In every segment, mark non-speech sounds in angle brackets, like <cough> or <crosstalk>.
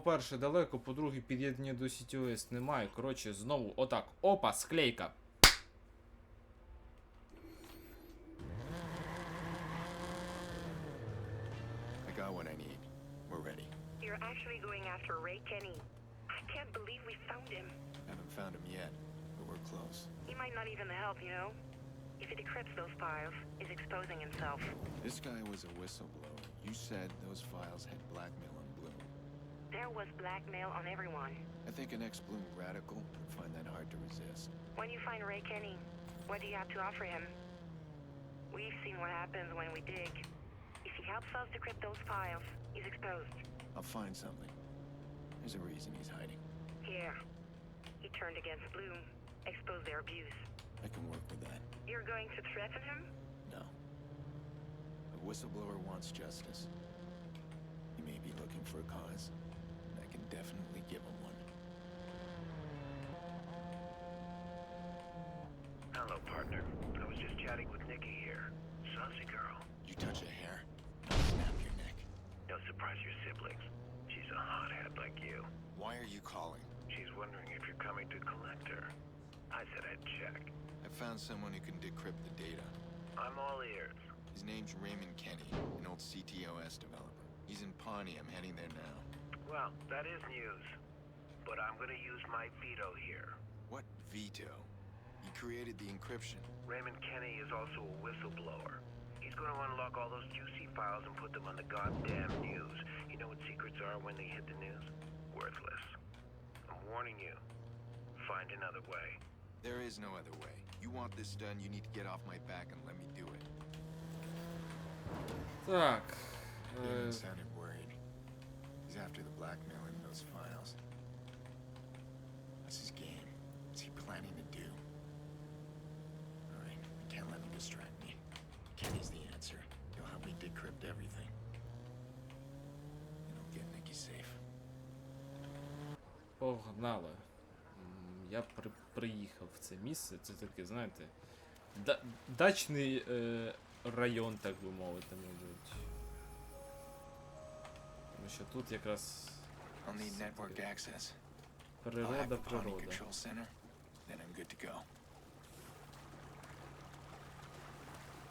по-перше, далеко, по-друге, під'єднання до CTOS немає. Коротше, знову отак. Опа, склейка. I got what I need. We're ready. You're actually going after Ray Kenny. I can't believe we found him. Haven't found him yet, but we're close. He might not even help, you know? If he decrypts those files, he's exposing himself. This guy was a whistleblower. You said those files had blackmail. There was blackmail on everyone. I think an ex-Bloom radical would find that hard to resist. When you find Ray Kenny, what do you have to offer him? We've seen what happens when we dig. If he helps us decrypt those files, he's exposed. I'll find something. There's a reason he's hiding. Here. He turned against Bloom, exposed their abuse. I can work with that. You're going to threaten him? No. A whistleblower wants justice. He may be looking for a cause, and I can definitely give him one. Hello, partner. I was just chatting with Nikki here. Saucy girl. You touch a hair, I'll snap your neck. No surprise your siblings. She's a hothead like you. Why are you calling? She's wondering if you're coming to collect her. I said I'd check. I found someone who can decrypt the data. I'm all ears. His name's Raymond Kenny, an old CTOS developer. He's in Pawnee. I'm heading there now. Well, that is news. But I'm gonna use my veto here. What veto? He created the encryption. Raymond Kenny is also a whistleblower. He's gonna unlock all those juicy files and put them on the goddamn news. You know what secrets are when they hit the news? Worthless. I'm warning you. Find another way. There is no other way. You want this done, you need to get off my back and let me do it. Так. Е, after the blackmail in those files. What's his game? What's he planning to do? Alright, can't let him distract me. Kenny's the answer. He'll help me decrypt everything. And he'll get Nikki safe. Погнали. М, Я при, приїхав в це місце. Це таке, знаєте, да, дачний е, район, так би мовити, мабуть. Тому що тут якраз природа, природа.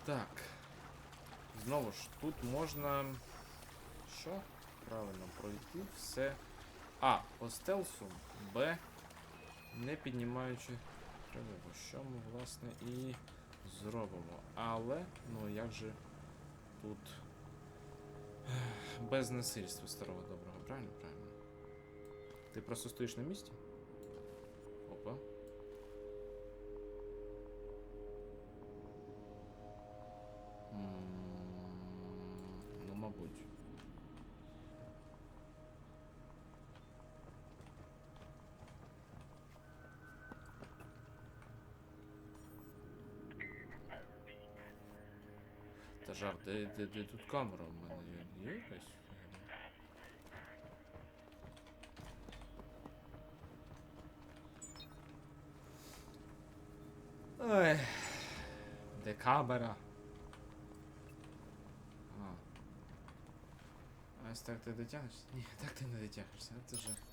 Так. Знову ж, тут можна. Що? Правильно пройти все. А, по стелсу, Б. Не піднімаючи тривогу. Що ми, власне, і зробимо. Але, ну як же тут. Без насильства старого доброго, правильно? Правильно. Ти просто стоїш на місці? Опа. Ну, мабуть. Та жар, де, де, де тут камера в мене Byłeś. Ech. Dekabera. A. A jest tak ty dociągasz? Nie, tak ty nie dociągasz, to że...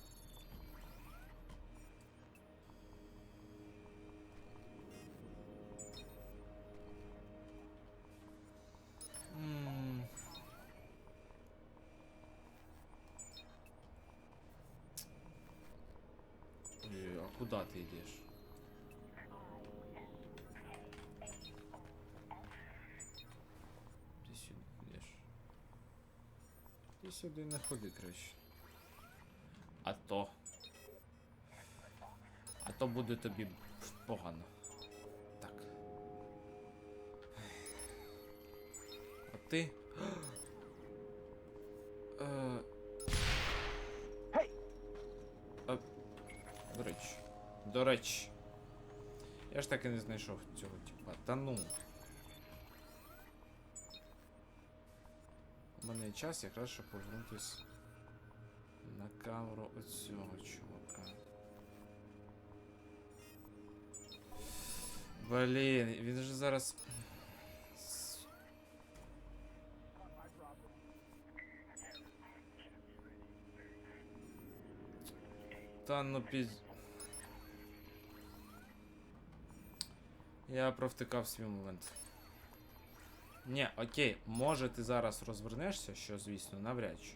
куда ти йдеш? Ти сюди йдеш. Ти сюди не ходи краще. А то. А то буде тобі погано. Так. А ти. До речі. Я ж так і не знайшов цього типа. Та ну. У мене є час якраз щоб повернутись на камеру оцього чувака. Блін, він же зараз. С- Та ну піз... Я провтикав свій момент. Ні, окей, може ти зараз розвернешся, що, звісно, навряд чи.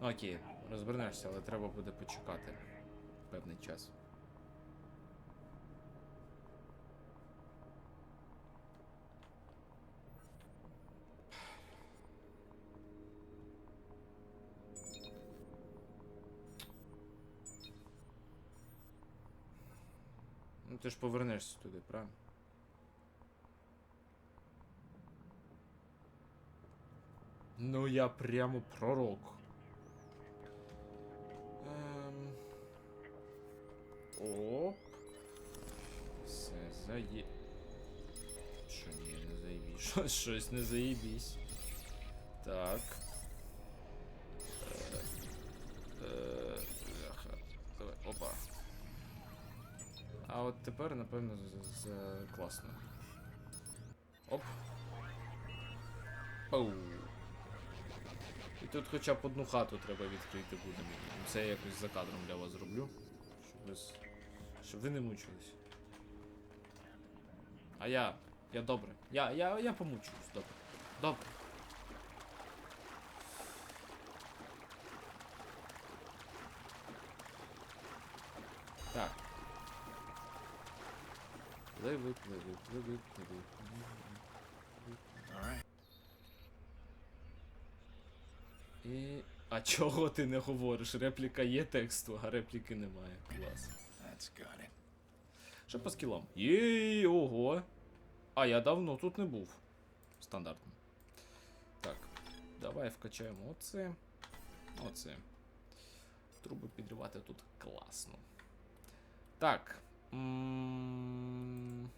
Окей, розвернешся, але треба буде почекати певний час. Ти ж повернешся туди, правильно? Ну я прямо пророк. Ем... Оп. Все, зає... Що ні, не заєбісь. <laughs> Щось, не заєбісь. Так. Тепер, напевно, з, класно. Оп. Оу. І тут хоча б одну хату треба відкрити будемо. Це я якось за кадром для вас зроблю. Щоб ви, щоб ви не мучились. А я. Я добре. Я, я, я помучуюсь, добре. Добре. Так. Пливи, пливи, пливи, пливи. І. А чого ти не говориш? Репліка є тексту, а репліки немає. Клас. Що по скілам? Єй, ого. А я давно тут не був. Стандартно. Так. Давай вкачаємо оце. Оце. Труби підривати тут класно. Так. М,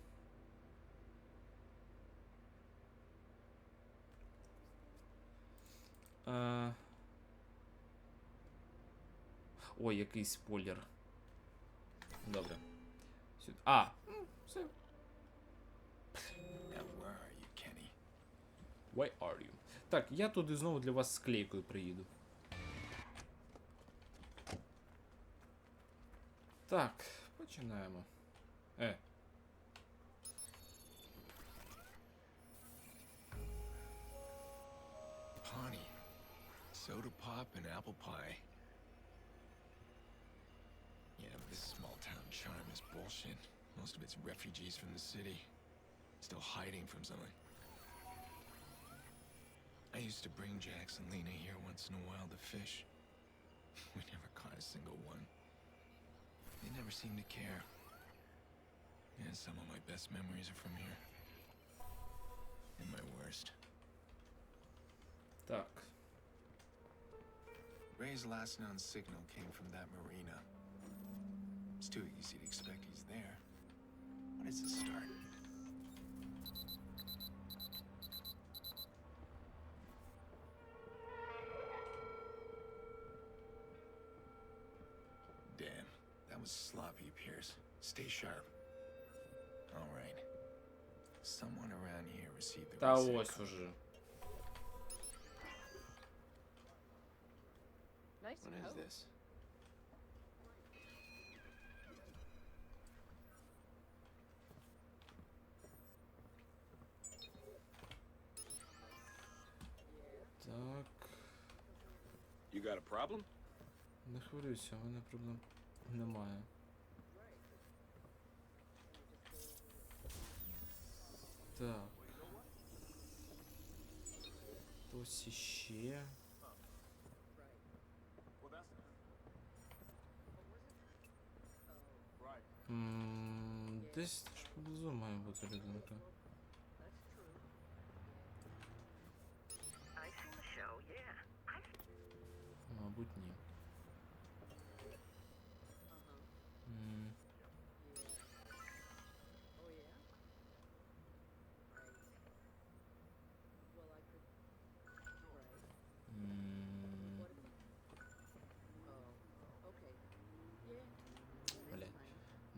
Е... Ой, який спойлер. Добре. Сюди. А! Все. Why are you? Так, я туди знову для вас з клейкою приїду. Так, починаємо. Е. Pawnee. Soda pop and apple pie. Yeah, but this small town charm is bullshit. Most of it's refugees from the city. Still hiding from something. I used to bring Jax and Lena here once in a while to fish. <laughs> We never caught a single one. They never seemed to care. Yeah, some of my best memories are from here. And my worst. Так. Ray's last known signal came from that marina. It's too easy to expect he's there. What is the start? was sloppy, Pierce. Stay sharp. All right. Someone around here received the Та reset ось code. уже. Nice What is coat. this? Так. You got a problem? Не хвилюйся, у мене проблем Немає. Так. Хтось іще. М, Десь поблизу має бути людинка.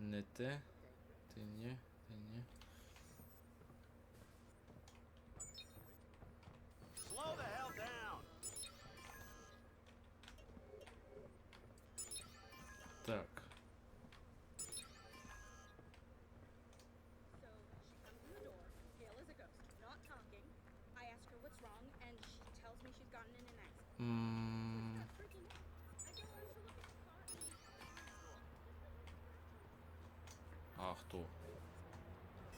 n'était. T'es mieux. Хто?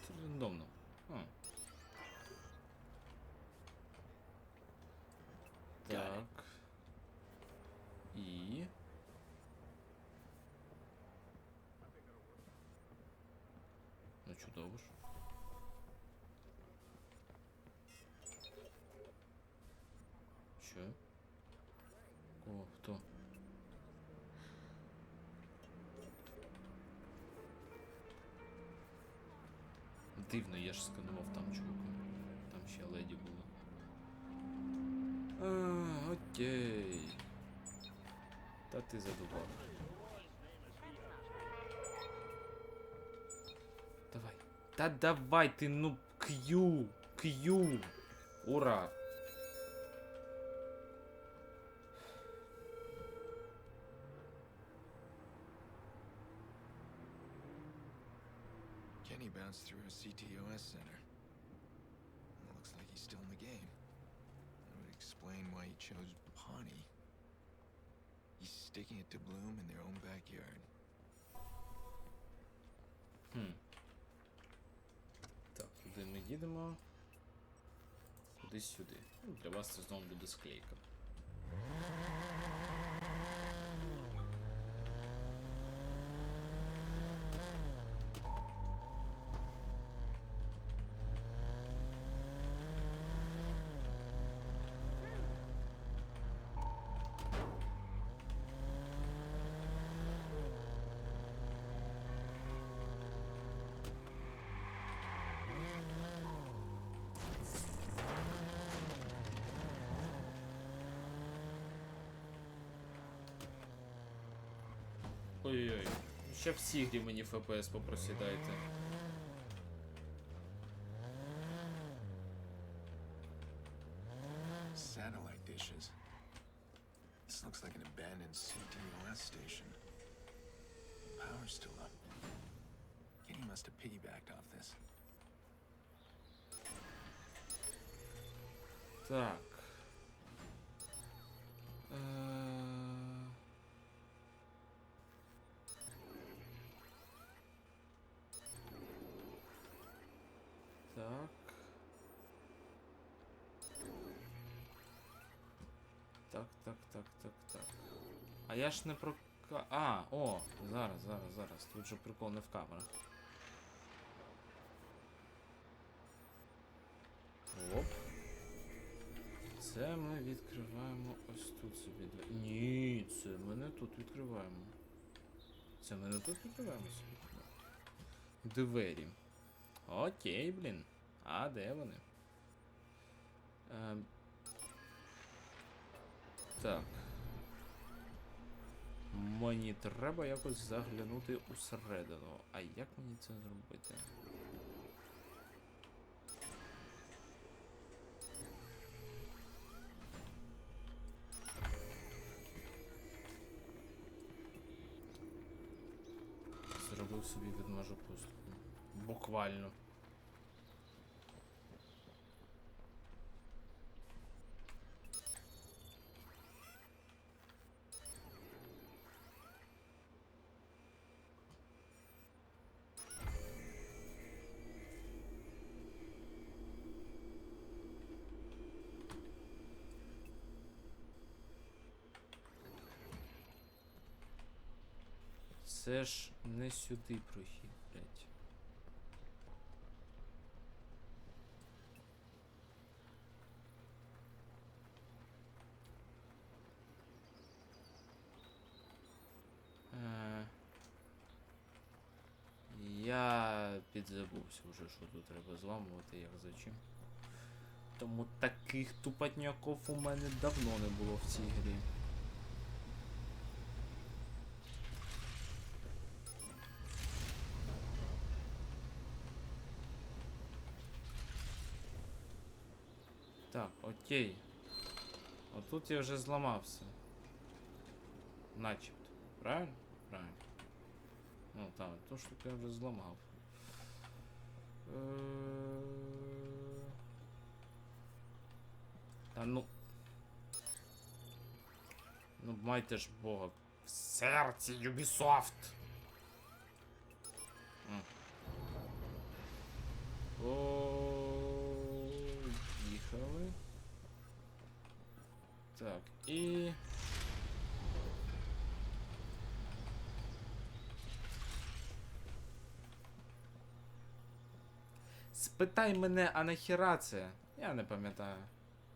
Це рандомно. А. Так. І. Ну чудово ж. Що? О, хто? Дивно, я ж сканував там чувака. Там ще леді було. А, окей. Та ти задував. Давай. Та давай ти, ну, Q! Q! Ура. Kenny bounced through a CTOS center. Looks like he's still in the game. That would explain why he chose Pawnee. He's sticking it to Bloom in their own backyard. Хм. Так, куди ми їдемо? Кудись сюди. Ну, Для вас це знову буде склейка. Ой-ой-ой. Ще в Сігрі мені ФПС попросідайте. Satellite dishes. This looks like an abandoned CTOS station. Power's still up. Kenny must have piggybacked off this. Так. Е, Так, так, так, так, так. А я ж не про. А, о, зараз, зараз, зараз. Тут же прикол не в камерах. Оп. Це ми відкриваємо ось тут собі. двері. Ні, це ми не тут відкриваємо. Це ми не тут відкриваємо собі. Двері. Окей, блін. А де вони? Ем... Так. Мені треба якось заглянути усередину. А як мені це зробити? Це ж не сюди прохід, блядь. Е, Я підзабувся вже, що тут треба зламувати, як за чим. Тому таких тупотняков у мене давно не було в цій грі. Так, окей. Отут я вже зламався. Начебто. Правильно? Правильно. Ну там, то штуку я вже зламав. Е, Та ну. Ну, майте ж Бога. В серці Ubisoft. М. Так, і. Спитай мене, а нахіра це? Я не пам'ятаю.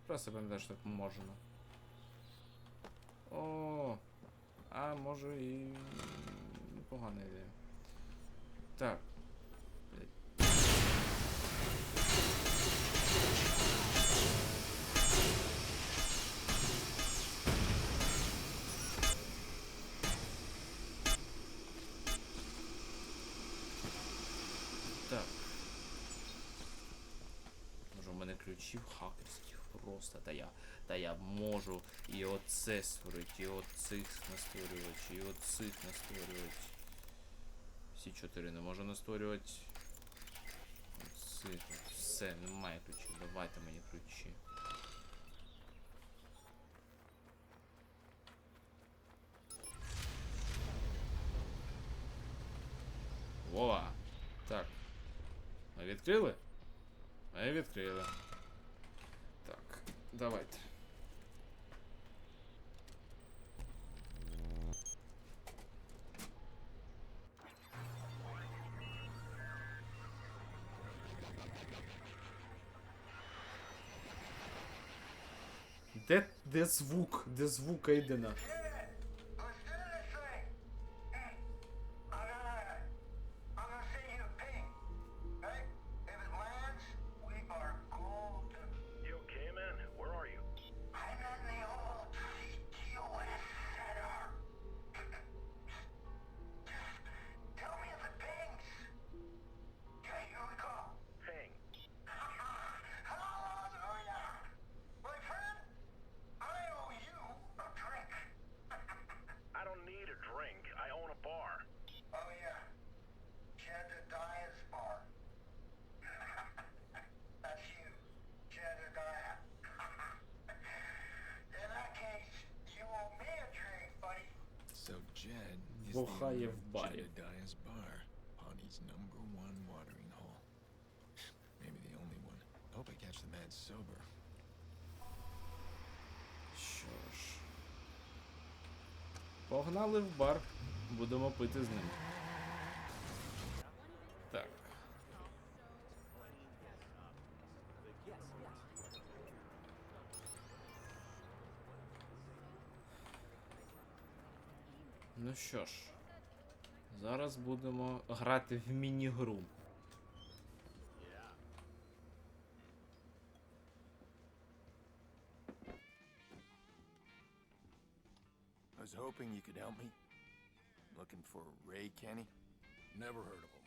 Просто пам'ятаю, що так можна. О, а може і непогана ідея. Так. у мене ключів хакерських просто. Та я, та я можу і оце створити, і оцих настворювати, і оцих настворювати. Всі чотири не можу настворювати. Оцих. от Все, немає ключів. Давайте мені ключі. Вова! Так. Ми відкрили? Ми відкрили. Давайте. Де, де звук? Де звук Ейдена? Бухає the в owner of барі. Jedediah's Bar, Pawnee's number one watering hole. Maybe the only one. I hope I catch the man sober. Що ж. Погнали в бар. Будемо пити з ним. Ну що ж, зараз будемо грати в міні-гру. I was hoping you could help me. Looking for Ray Kenny? Never heard of him.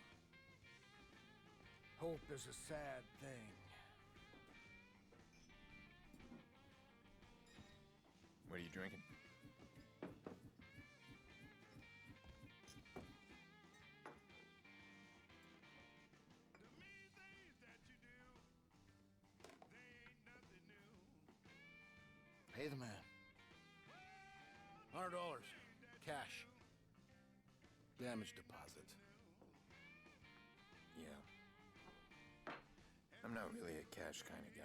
Hope is a sad thing. What are you drinking? Damage deposit. Yeah. I'm not really a cash kind of guy.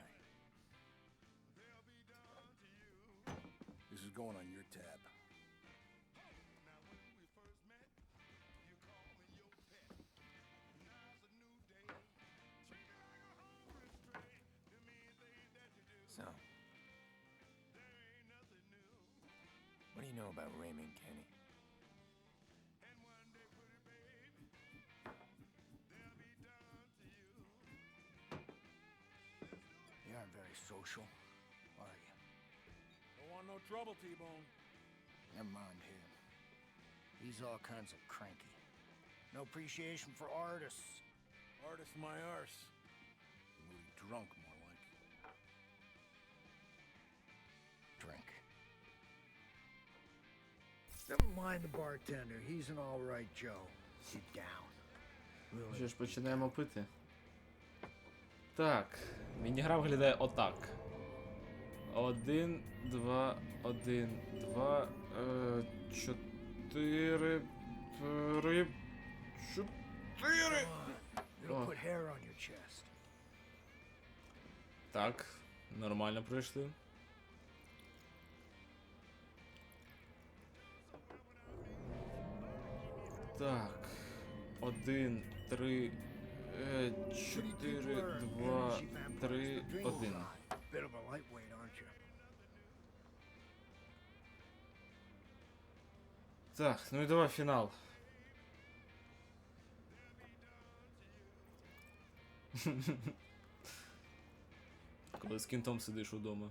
This is going on your tab. So. What do you know about Raymond social, are you? Don't want no trouble, T-Bone. Never mind him. He's all kinds of cranky. No appreciation for artists. Artists, my arse. Really drunk, more like. Drink. Never mind the bartender, he's an alright Joe. Sit down. Really? Już poczynałem opyty. Так, мінігра виглядає отак. Один, два, один, два, е, чотири, три, чотири. Chest. Так, нормально пройшли. Так. Один, три, е, чотири, два, три, один. Bit of a lightweight, aren't you? Так, ну і давай фінал. <laughs> Коли з кінтом сидиш удома.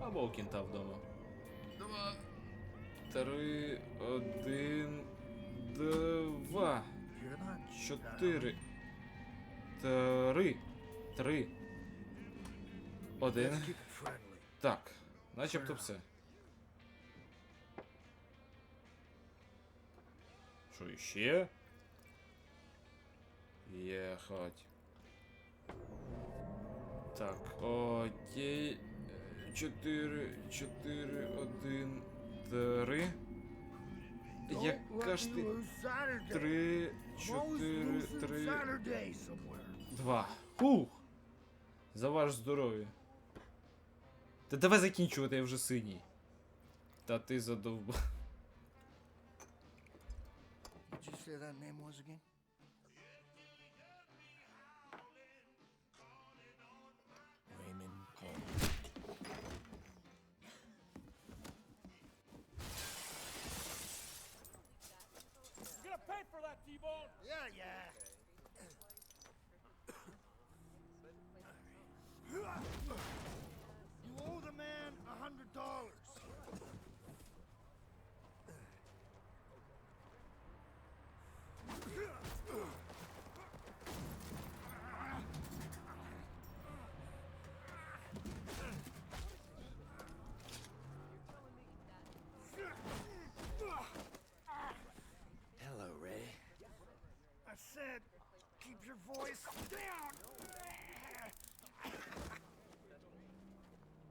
Або у кінта вдома. Два. Три. Один. Два. Чотири. Три. Три. Один. Так. Начебто все. Що іще? Єхать. Так, окей. Чотири, чотири, один, три. Яка ж ти? Три, чотири, три. Два. Фух. За ваше здоров'я. Та давай закінчувати, я вже синій. Та ти задовбав. What'd you say that name was again? Pay for that, T-Bone! Yeah, yeah.